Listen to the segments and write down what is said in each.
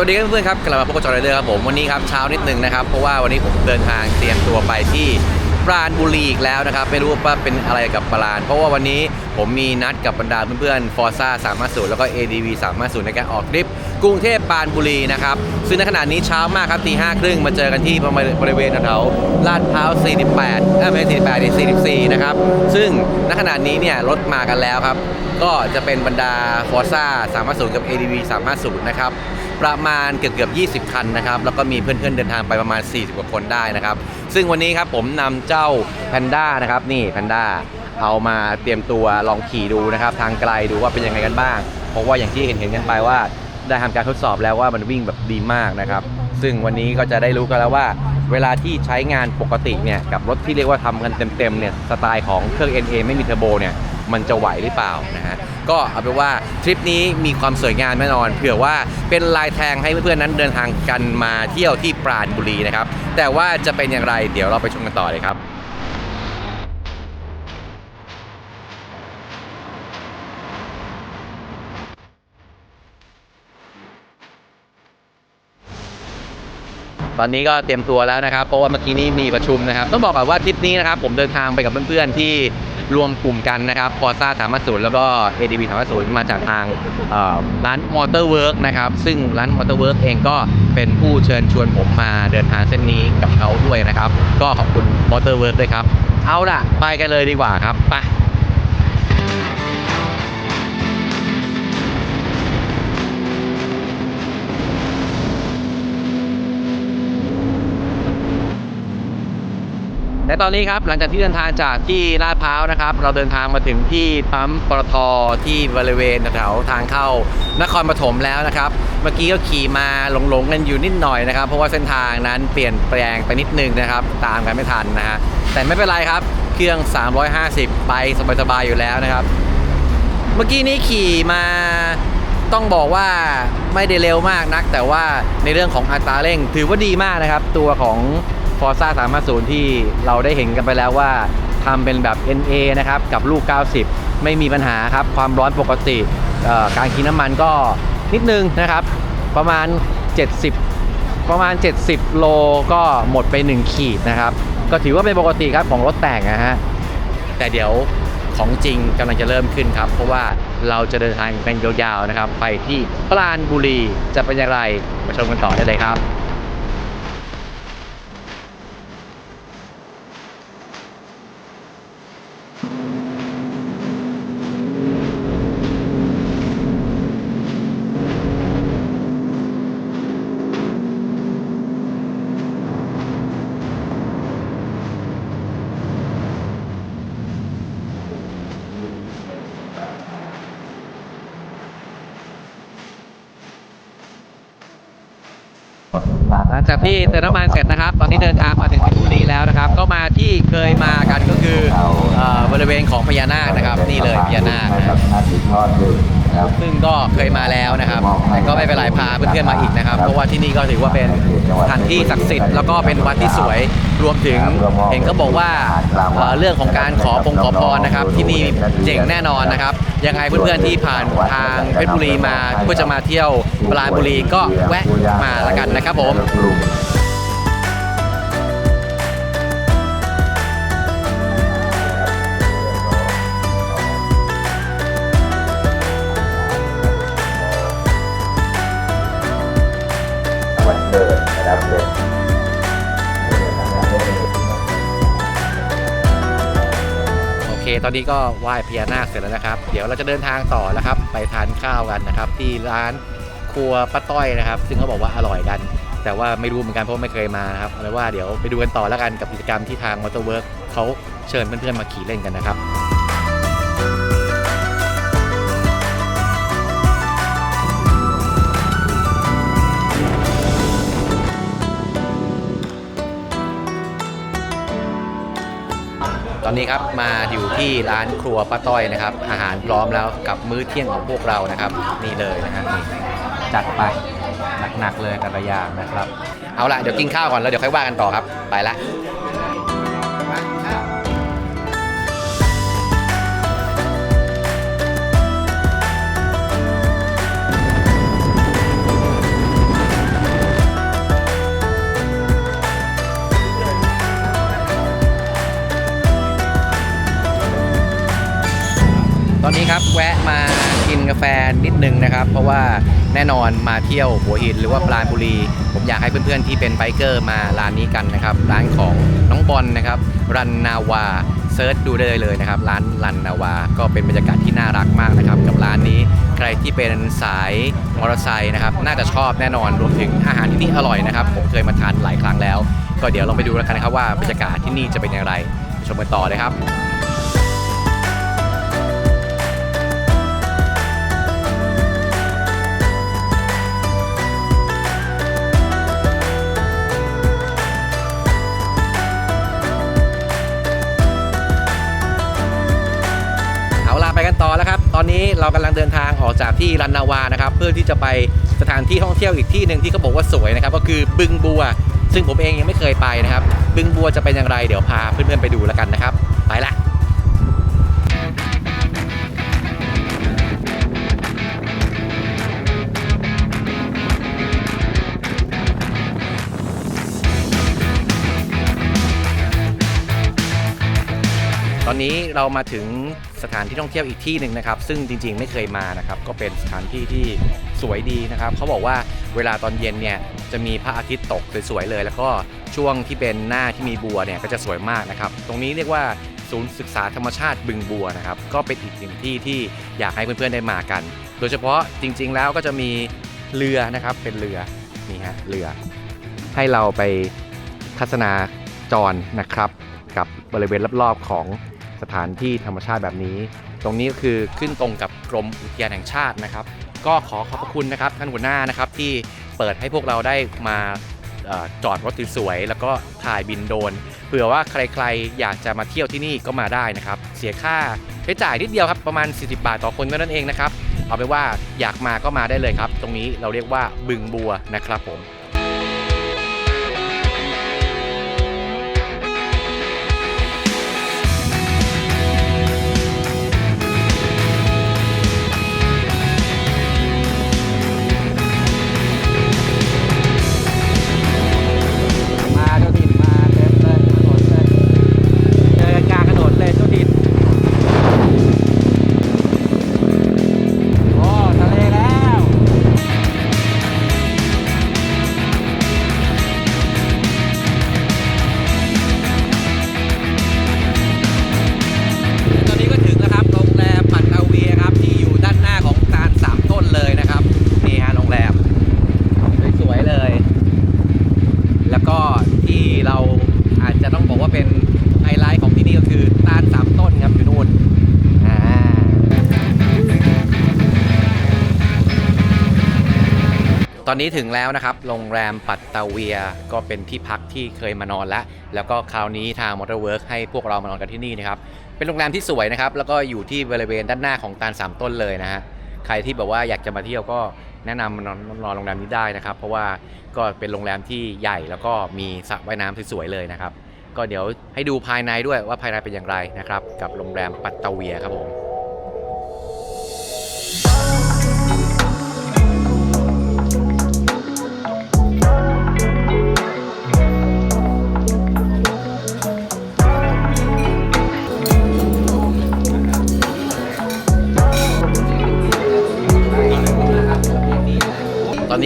วัสดีครับเพื่อนๆครับกลับมาพบกับจอร์เดอร์ครับผมวันนี้ครับเช้านิดนึงนะครับเพราะว่าวันนี้ผมเดินทางเตรียมตัวไปที่ปราณบุรีอีกแล้วนะครับไม่รู้ว่าเป็นอะไรกับปราณเพราะว่าวันนี้ผมมีนัดกับบรรดาเพื่อนๆฟอร์ซ่า350แล้วก็ ADV 350ในการออกทริป กรุงเทพปราณบุรีนะครับซึ่งในขณะนี้เช้ามากครับตีห้าครึ่งมาเจอกันที่บริเวณแถวลาดพร้าว 48เอ้ไม่ใช่48ดิ44 นะครับ ซึ่งณขณะนี้เนี่ยรถมากันแล้วครับ ก็จะเป็นบรรดา Forza 350กับ ADV 350นะครับ ประมาณเกือบเกือบ20 คันนะครับ แล้วก็มีเพื่อนๆเดินทางไปประมาณ 40 กว่าคนได้นะครับ ซึ่งวันนี้ครับผมนำเจ้า Panda นะครับ นี่ Panda เอามาเตรียมตัวลองขี่ดูนะครับ ทางไกลดูว่าเป็นยังไงกันบ้าง เพราะว่าอย่างที่เห็นเห็นกันไปว่าได้ทำการทดสอบแล้วว่ามันวิ่งแบบดีมากนะครับ ซึ่งวันนี้ก็จะได้รู้กันแล้วว่า เวลาที่ใช้งานปกติเนี่ยกับรถที่เรียกว่าทำกันเต็มๆเนี่ยสไตล์ของเครื่อง NA ไม่มีเทอร์โบเนี่ยมันจะไหวหรือเปล่านะฮะ ก็เอาเป็นว่าทริปนี้มีความสวยงามแน่นอน เผื่อว่าเป็นลายแทงให้เพื่อนๆนั้นเดินทางกันมาเที่ยวที่ปราณบุรีนะครับ แต่ว่าจะเป็นอย่างไรเดี๋ยวเราไปชมกันต่อเลยครับตอนนี้ก็เตรียมตัวแล้วนะครับเพราะว่าเมื่อกี้นี้มีประชุมนะครับ ต้องบอกก่อนว่าทริปนี้นะครับผมเดินทางไปกับเพื่อนๆที่ รวมกลุ่มกันนะครับพอซ่าสามศูนย์แล้วก็ ADB สามศูนย์มาจากทางร้านมอเตอร์เวิร์กนะครับซึ่งร้านมอเตอร์เวิร์กเองก็เป็นผู้เชิญชวนผมมาเดินทางเส้นนี้กับเขาด้วยนะครับ ก็ขอบคุณมอเตอร์เวิร์กด้วยครับ เอาล่ะ ไปกันเลยดีกว่าครับไป และตอนนี้ครับหลังจากที่เดินทางจากที่ลาดพร้าวนะครับ เราเดินทางมาถึงที่ปั๊มปตทที่บริเวณแถวทางเข้านครปฐมแล้วนะครับ เมื่อกี้ก็ขี่มาหลงๆกันอยู่นิดหน่อยนะครับ เพราะว่าเส้นทางนั้นเปลี่ยนแปลงไปนิดนึงนะครับ ตามกันไม่ทันนะฮะแต่ไม่เป็นไรครับ เครื่อง 350 ไปสบายๆอยู่แล้วนะครับ เมื่อกี้นี้ขี่มาต้องบอกว่าไม่ได้เร็วมากนัก แต่ว่าในเรื่องของอัตราเร่ง ถือว่าดีมากนะครับ ตัวของ Forza 350 ที่เราได้เห็นกันไปแล้วว่าทำเป็นแบบ NA นะครับกับลูก 90 ไม่มีปัญหาครับ ความร้อนปกติ การกินน้ำมันก็นิดนึงนะครับ ประมาณ 70 ประมาณ 70 โลก็หมดไป 1 ขีดนะครับ ก็ถือว่าเป็นปกติครับของรถแต่งนะฮะ แต่เดี๋ยวของจริงกำลังจะเริ่มขึ้นครับ เพราะว่าเราจะเดินทางกันยาวๆนะครับ ไปที่ปราณบุรีจะเป็นอย่างไรมาชมกันต่อได้เลยครับ ที่เติมน้ำมันเสร็จนะครับ ตอนนี้เดินทางมาถึงเพชรบุรีแล้วนะครับ ก็มาที่เคยมากันก็คือเอ่อบริเวณของพญานาคนะครับ นี่เลยพญานาคนะครับ ซึ่งก็เคยมาแล้วนะครับ แต่ก็ไม่เป็นไรพาเพื่อนๆมาอีกนะครับ เพราะว่าที่นี่ก็ถือว่าเป็นสถานที่ศักดิ์สิทธิ์แล้วก็เป็นวัดที่สวยรวมถึงเห็นก็บอกว่าเอ่อเรื่องของการขอพงขอพรนะครับ ที่นี่เจ๋งแน่นอนนะครับ ยังไงเพื่อนๆที่ผ่านทางเพชรบุรีมาเพื่อจะมาเที่ยวปราณบุรีก็แวะมาละกันนะครับผม ตอนนี้ก็ไหว้พญานาคเสร็จแล้วนะครับ เดี๋ยวเราจะเดินทางต่อแล้วครับ ไปทานข้าวกันนะครับ ที่ร้านครัวป้าต้อยนะครับ ซึ่งเขาบอกว่าอร่อยกัน แต่ว่าไม่รู้เหมือนกันเพราะไม่เคยมานะครับเอาเลยว่าเดี๋ยวไปดูกันต่อแล้วกันกับกิจกรรมที่ทางมอเตอร์เวิร์กเขาเชิญเพื่อนๆมาขี่เล่นกันนะครับ อนนี้ครับมาอยู่ที่ร้านครัวป้าต้อยนะครับ อาหารพร้อมแล้วกับมื้อเที่ยงของพวกเรานะครับ นี่เลยนะฮะนี่จัดไปหนักๆเลยแต่ละอย่างนะครับ เอาละเดี๋ยวกินข้าวก่อนแล้วเดี๋ยวค่อยว่ากันต่อครับไปละ อนนี้ครับแวะมากินกาแฟนิดนึงนะครับ เพราะว่าแน่นอนมาเที่ยวหัวหินหรือว่าปราณบุรี ผมอยากให้เพื่อนๆที่เป็นไบเกอร์มาร้านนี้กันนะครับ ร้านของน้องบอลนะครับรันนาวาเซิร์ชดูได้เลยนะครับ ร้านรันนาวา ก็เป็นบรรยากาศที่น่ารักมากนะครับ กับร้านนี้ใครที่เป็นสายมอเตอร์ไซค์นะครับ น่าจะชอบแน่นอนรวมถึงอาหารที่นี่อร่อยนะครับ ผมเคยมาทานหลายครั้งแล้ว ก็เดี๋ยวเราไปดูแล้วกันนะครับว่าบรรยากาศที่นี่จะเป็นอย่างไรชมกันต่อเลยครับ อแล้วครับตอนนี้เรากำลังเดินทางออกจากที่รันนาวานะครับ เพื่อที่จะไปสถานที่ท่องเที่ยวอีกที่หนึ่งที่เขาบอกว่าสวยนะครับ ก็คือบึงบัว ซึ่งผมเองยังไม่เคยไปนะครับ บึงบัวจะเป็นอย่างไรเดี๋ยวพาเพื่อนๆไปดูแล้วกันนะครับ ไปละ อนนี้เรามาถึงสถานที่ท่องเที่ยวอีกที่หนึ่งนะครับ ซึ่งจริงๆไม่เคยมานะครับ ก็เป็นสถานที่ที่สวยดีนะครับ เขาบอกว่าเวลาตอนเย็นเนี่ยจะมีพระอาทิตย์ตกสวยๆเลย แล้วก็ช่วงที่เป็นหน้าที่มีบัวเนี่ยก็จะสวยมากนะครับ ตรงนี้เรียกว่าศูนย์ศึกษาธรรมชาติบึงบัวนะครับ ก็เป็นอีกหนึ่งที่ที่อยากให้เพื่อนๆได้มากัน โดยเฉพาะจริง ๆ แล้วก็จะมีเรือนะครับ เป็นเรือนี่ฮะเรือ ให้เราไปทัศนาจรนะครับ กับบริเวณรอบๆของ สถานที่ธรรมชาติแบบนี้ ตรงนี้ก็คือขึ้นตรงกับกรมอุทยานแห่งชาตินะครับ ก็ขอขอบพระคุณนะครับท่านหัวหน้านะครับที่เปิดให้พวกเราได้มาอจอดรถสวยๆแล้วก็ถ่ายบินโดนเผื่อว่าใครๆ อยากจะมาเที่ยวที่นี่ก็มาได้นะครับ เสียค่าใช้จ่ายนิดเดียวครับประมาณ 40 บาทต่อคนเท่านั้นเองนะครับเอาเป็นว่าอยากมาก็มาได้เลยครับ ตรงนี้เราเรียกว่าบึงบัวนะครับผม นนี้ถึงแล้วนะครับ โรงแรมปัตตาเวียก็เป็นที่พักที่เคยมานอนแล้ว แล้วก็คราวนี้ทางมอเตอร์เวิร์ให้พวกเรามานอนกันที่นี่นะครับ เป็นโรงแรมที่สวยนะครับ แล้วก็อยู่ที่บริเวณด้านหน้าของตาลสามต้นเลยนะฮะ ใครที่แบบว่าอยากจะมาเที่ยวก็แนะนำมานอนนอนโรงแรมนี้ได้นะครับ เพราะว่าก็เป็นโรงแรมที่ใหญ่แล้วก็มีสระว่ายน้ำสวยๆเลยนะครับ ก็เดี๋ยวให้ดูภายในด้วยว่าภายในเป็นอย่างไรนะครับ กับโรงแรมปัตตาเวียครับผม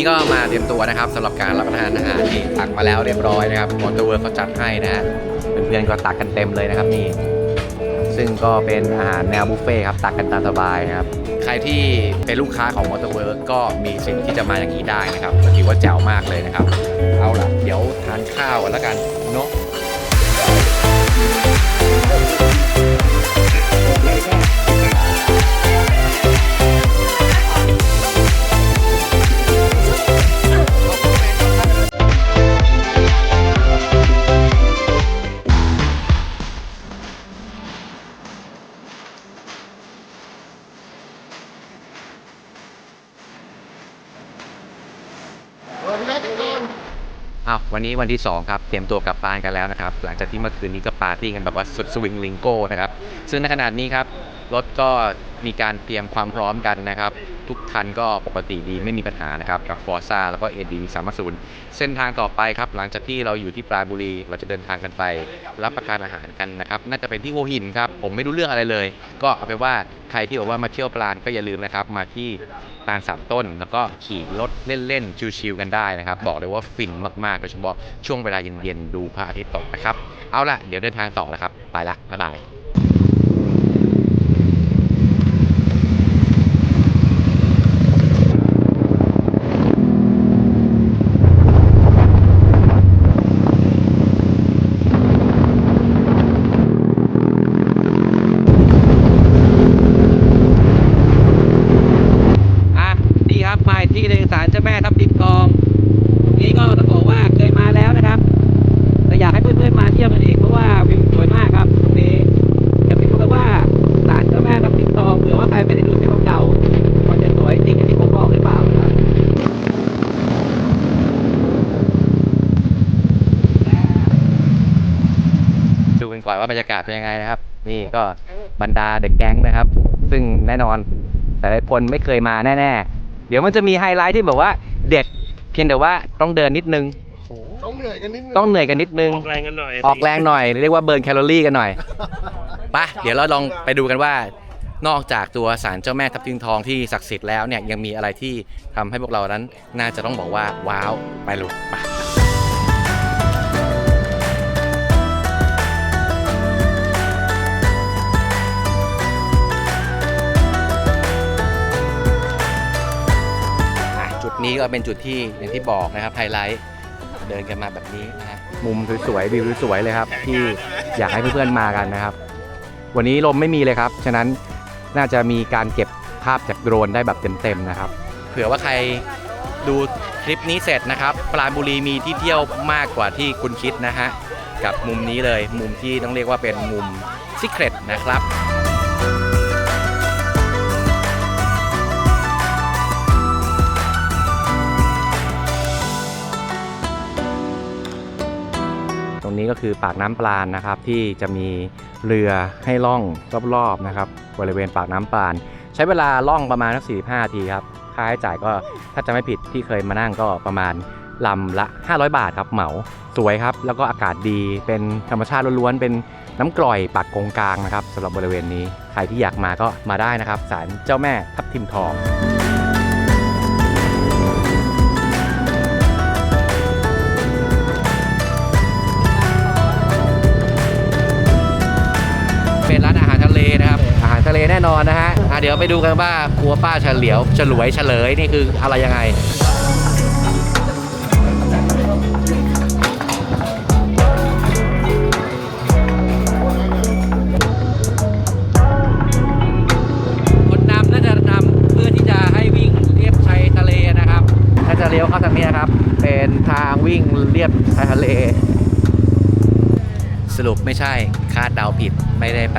นี้ก็มาเตรียมตัวนะครับสำหรับการรับประทานอาหารที่ตักมาแล้วเรียบร้อยนะครับมอเตอร์เวิร์เขาจัดให้นะฮะเพื่อนๆก็ตักกันเต็มเลยนะครับนี่ ซึ่งก็เป็นอาหารแนวบุฟเฟ่ต์ครับตักกันตามสบายครับใครที่เป็นลูกค้าของมอเตอร์เวิร์ก็มีสิทธิ์ที่จะมาอย่างนี้ได้นะครับถือว่าแจ๋วมากเลยนะครับ เอาล่ะ เดี๋ยวทานข้าวกันแล้วกันเนาะ อ้าววันนี้วันที่ 2 ครับ เตรียมตัวกลับบ้านกันแล้วนะครับ หลังจากที่เมื่อคืนนี้ก็ปาร์ตี้กันแบบว่าสุดสวิงลิงโก้นะครับ ซึ่งในขนาดนี้ครับ รถก็มีการเตรียมความพร้อมกันนะครับ ทุกคันก็ปกติดีไม่มีปัญหานะครับกับ Forza แล้วก็ AD 350เส้นทางต่อไปครับ หลังจากที่เราอยู่ที่ปราบุรี เราจะเดินทางกันไป รับประทานอาหารกันนะครับน่าจะเป็นที่หัวหินครับผมไม่รู้เรื่องอะไรเลย ก็เอาไปนว่าใครที่บอกว่ามาเที่ยวปราณก็อย่าลืมนะครับมาที่ตาลสามต้น แล้วก็ขี่รถเล่นๆชิวๆกันได้นะครับบอกเลยว่าฟินมากๆโดยเฉพาะช่วงเวลาเย็นๆดูพระอาทิตย์ตกนะครับเอาล่ะเดี๋ยวเดินทางต่อแล้วครับไปละบ๊ายบาย อะนี่ครับมาอีกที่หนึ่งศาลเจ้าแม่ทับทิมทองตรงนี้ก็ต้องบอกว่าเคยมาแล้วนะครับแต่อยากให้เพื่อนๆมาเที่ยวกันเองเพราะว่าวิวสวยมากครับตรงนี้อย่าไปรู้กันว่าศาลเจ้าแม่ทับทิมทองหรือว่าใครไม่ได้ดูคลิปเก่าๆมันจะสวยจริงอย่างที่ผมบอกหรือเปล่านะครับ ดูกันก่อนว่า บรรยากาศเป็นยังไงนะครับ นี่ก็บรรดาเด็กแก๊งนะครับ ซึ่งแน่นอนแต่ละคนไม่เคยมาแน่ๆ เดี๋ยวมันจะมีไฮไลท์ที่แบบว่าเด็ดเพียงแต่ว่าต้องเดินนิดนึง ต้องเหนื่อยกันนิดนึงต้องเหนื่อยกันนิดนึง ออกแรงกันหน่อยออกแรงหน่อย เรียกว่าเบิร์นแคลอรี่กันหน่อยไปะเดี๋ยวเราลองไปดูกันว่า นอกจากตัวศาลเจ้าแม่ทับทิมทองที่ศักดิ์สิทธิ์แล้วเนี่ยยังมีอะไรที่ทำให้พวกเรานั้นน่าจะต้องบอกว่าว้าวไปลุกไป นี้ก็เป็นจุดที่อย่างที่บอกนะครับไฮไลท์เดินกันมาแบบนี้นะฮะมุมสวยๆวิวสวยๆเลยครับ ที่อยากให้เพื่อนๆมากันนะครับ วันนี้ลมไม่มีเลยครับ ฉะนั้นน่าจะมีการเก็บภาพจากโดรนได้แบบเต็มๆนะครับ เผื่อว่าใครดูคลิปนี้เสร็จนะครับ ปราณบุรีมีที่เที่ยวมากกว่าที่คุณคิดนะฮะ กับมุมนี้เลย มุมที่ต้องเรียกว่าเป็นมุมซิเครตนะครับ นี้ก็คือปากน้ำปลานนะครับ ที่จะมีเรือให้ล่องรอบๆนะครับ บริเวณปากน้ำปลาน ใช้เวลาล่องประมาณสัก45นาทีครับค่าใช้จ่ายก็ถ้าจะไม่ผิดที่เคยมานั่งก็ประมาณลำละ 500 บาทครับเหมาสวยครับ แล้วก็อากาศดีเป็นธรรมชาติล้วนๆเป็นน้ำกร่อยปากกงกลางนะครับสำหรับบริเวณนี้ใครที่อยากมาก็มาได้นะครับศาลเจ้าแม่ทับทิมทอง แน่นอนนะฮะอะเดี๋ยวไปดูกันว่าครัวป้าเฉลียว ฉลวยเฉลยนี่คืออะไรยังไง คนนำน่าจะนำเพื่อที่จะให้วิ่งเรียบชายทะเลนะครับน่าจะเลี้ยวเข้าทางนี้นะครับ เป็นทางวิ่งเรียบชายทะเล สรุปไม่ใช่คาดเดาผิดไม่ได้ไป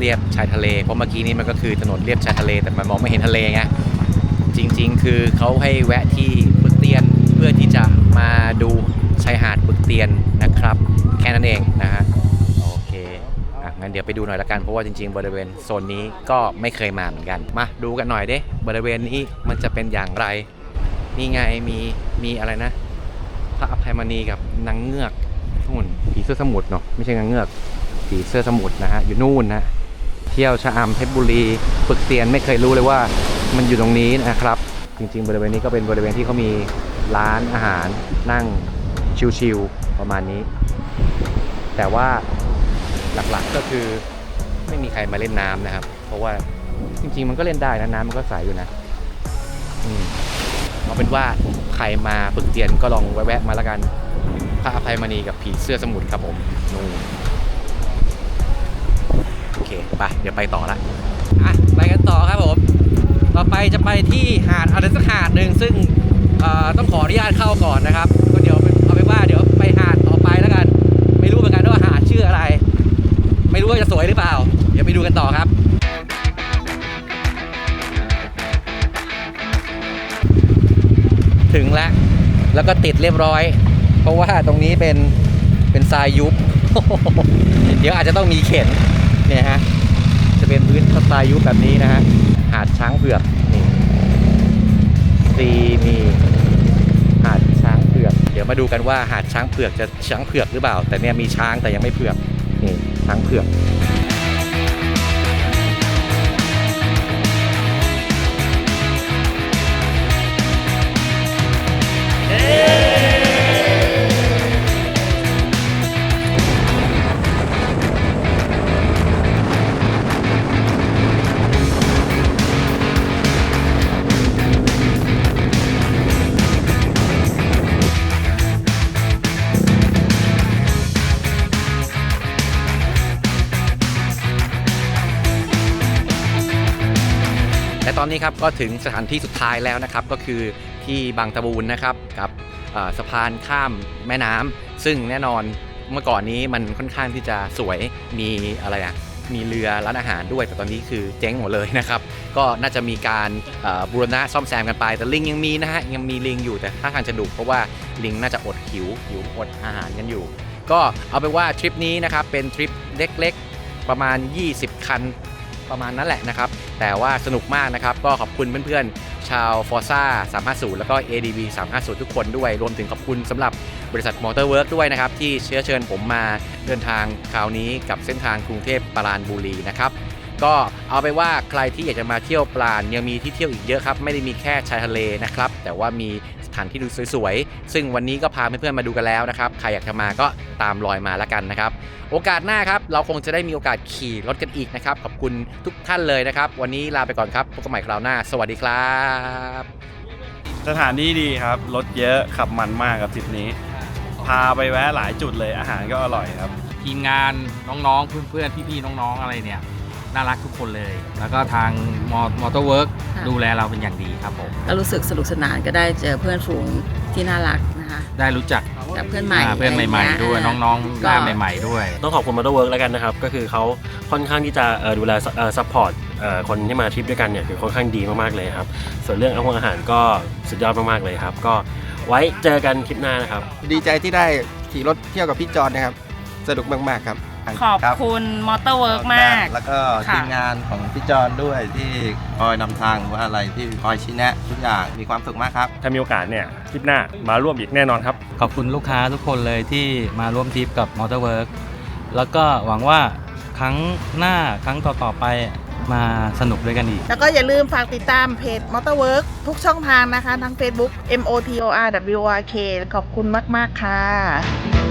เรียบชายทะเล เพราะเมื่อกี้นี้มันก็คือถนนเรียบชายทะเลแต่มันมองไม่เห็นทะเลไงจริง ๆ คือเขาให้แวะที่ปึกเตียนเพื่อที่จะมาดูชายหาดปึกเตียนนะครับ แค่นั้นเองนะฮะโอเคอะงั้นเดี๋ยวไปดูหน่อยละกันเพราะว่าจริง ๆ บริเวณโซนนี้ก็ไม่เคยมาเหมือนกัน มาดูกันหน่อยเด้บริเวณนี้มันจะเป็นอย่างไรนี่ไงมีมีอะไรนะพระอภัยมณีกับนางเงือกนู่นผีเสื้อสมุทรเนาะไม่ใช่นางเงือกผีเสื้อสมุทรนะฮะอยู่นู่นนะ เที่ยวชะอำเพชรบุรีปึกเตียนไม่เคยรู้เลยว่ามันอยู่ตรงนี้นะครับ จริง ๆ บริเวณนี้ก็เป็นบริเวณที่เขามีร้านอาหารนั่งชิลๆประมาณนี้ แต่ว่าหลักๆก็คือไม่มีใครมาเล่นน้ำนะครับ เพราะว่าจริง ๆ มันก็เล่นได้นะน้ำมันก็ใสอยู่นะอืมเอาเป็นว่าใครมาปึกเตียนก็ลองแวะๆมาล้วกันพระอภัยมณีกับผีเสื้อสมุทรครับผมนู่น เคไปเดี๋ยวไปต่อละอะไปกันต่อครับผมต่อไปจะไปที่หาดอะไรสักหาดหนึ่งซึ่งต้องขออนุญาตเข้าก่อนนะครับก็เดี๋ยวเอาไปนว่าเดี๋ยวไปหาดต่อไปแล้วกัน ไม่รู้เหมือนกันว่าหาดชื่ออะไร ไม่รู้ว่าจะสวยหรือเปล่า เดี๋ยวไปดูกันต่อครับถึงแล้ว แล้วก็ติดเรียบร้อย เพราะว่าตรงนี้เป็นเป็นทรายยุบ เดี๋ยวอาจจะต้องมีเข็น เนี่ยฮะจะเป็นพื้นทรายยุคแบบนี้นะฮะหาดช้างเผือกนี่ซีมีหาดช้างเผือก เดี๋ยวมาดูกันว่าหาดช้างเผือกจะช้างเผือกหรือเปล่า แต่เนี่ยมีช้างแต่ยังไม่เผือกนี่ช้างเผือก ตอนนี้ครับก็ถึงสถานที่สุดท้ายแล้วนะครับ ก็คือที่บางตะบูนนะครับกับสะพานข้ามแม่น้ำซึ่งแน่นอนเมื่อก่อนนี้มันค่อนข้างที่จะสวยมีอะไรอะมีเรือร้านอาหารด้วยแต่ตอนนี้คือเจ๊งหมดเลยนะครับ ก็น่าจะมีการบูรณะซ่อมแซมกันไป แต่ลิงยังมีนะฮะยังมีลิงอยู่แต่ถ้าทางจะดุเพราะว่าลิงน่าจะอดหิวหิวอดอาหารกันอยู่ ก็เอาไปนว่าทริปนี้นะครับเป็นทริปเล็กๆประมาณ 20 คัน ประมาณนั้นแหละนะครับ แต่ว่าสนุกมากนะครับ ก็ขอบคุณเพื่อนๆ ชาว f o r z a 350 แล้วก็ ADV 350 ทุกคนด้วย รวมถึงขอบคุณสำหรับบริษัท Motorwork ด้วยนะครับ ที่เชื้อเชิญผมมาเดินทางคราวนี้กับเส้นทางกรุงเทพปรานบุรีนะครับก็เอาไปว่าใครที่อยากจะมาเที่ยวปราณยังมีที่เที่ยวอีกเยอะครับ ไม่ได้มีแค่ชายทะเลนะครับ แต่ว่ามี สถานที่ดูสวยๆ ซึ่งวันนี้ก็พาเพื่อนๆมาดูกันแล้วนะครับ ใครอยากจะมาก็ตามรอยมาแล้วกันนะครับ โอกาสหน้าครับเราคงจะได้มีโอกาสขี่รถกันอีกนะครับ ขอบคุณทุกท่านเลยนะครับ วันนี้ลาไปก่อนครับพบกันใหม่คราวหน้า สวัสดีครับ สถานที่ดีครับ รถเยอะขับมันมากครับทริปนี้ พาไปแวะหลายจุดเลยอาหารก็อร่อยครับ ทีมงานน้องๆ เพื่อนๆ พี่ๆ น้องๆ อะไรเนี่ย น่ารักทุกคนเลย แล้วก็ทางมอเตอร์เวิร์กค่ะ ดูแลเราเป็นอย่างดีครับผม ก็รู้สึกสนุกสนานก็ได้เจอเพื่อนฝูงที่น่ารักนะคะได้รู้จักกับเพื่อนใหม่อ่าเพื่อนใหม่ ๆ ด้วยะไรเงี้น้องๆหก็น้าใหม่ ๆ ด้วย ต้องขอบคุณมอเตอร์เวิร์กแล้วกันนะครับ ก็คือเขาค่อนข้างที่จะเอ่อดูแลซัพพอร์ตคนที่มาทริปด้วยกันเนี่ยคือค่อนข้างดีมากๆเลยครับ ส่วนเรื่องอาหารอาหารก็สุดยอดมากๆเลยครับ ก็ไว้เจอกันคลิปหน้านะครับ ดีใจที่ได้ขี่รถเที่ยวกับพี่จอนนะครับ สนุกมาก ๆ ครับ ขอบคุณมอเตอร์เวิร์กมาก แล้วก็ค่ะ ทีมงานของพี่จอนด้วยที่คอยนำทางหรือว่าอะไรที่คอยชี้แนะทุกอย่างมีความสุขมากครับ ถ้ามีโอกาสเนี่ยคลิปหน้ามาร่วมอีกแน่นอนครับ ขอบคุณลูกค้าทุกคนเลยที่มาร่วมทริปกับ Motorwork แล้วก็หวังว่าครั้งหน้าครั้งต่อ ๆ ไปมาสนุกด้วยกันอีก แล้วก็อย่าลืมฝากติดตามเพจมอเตอร์เวิร์กทุกช่องทางนะคะ ทั้ง Facebook M O T O R W R K ขอบคุณมาก ๆ ค่ะ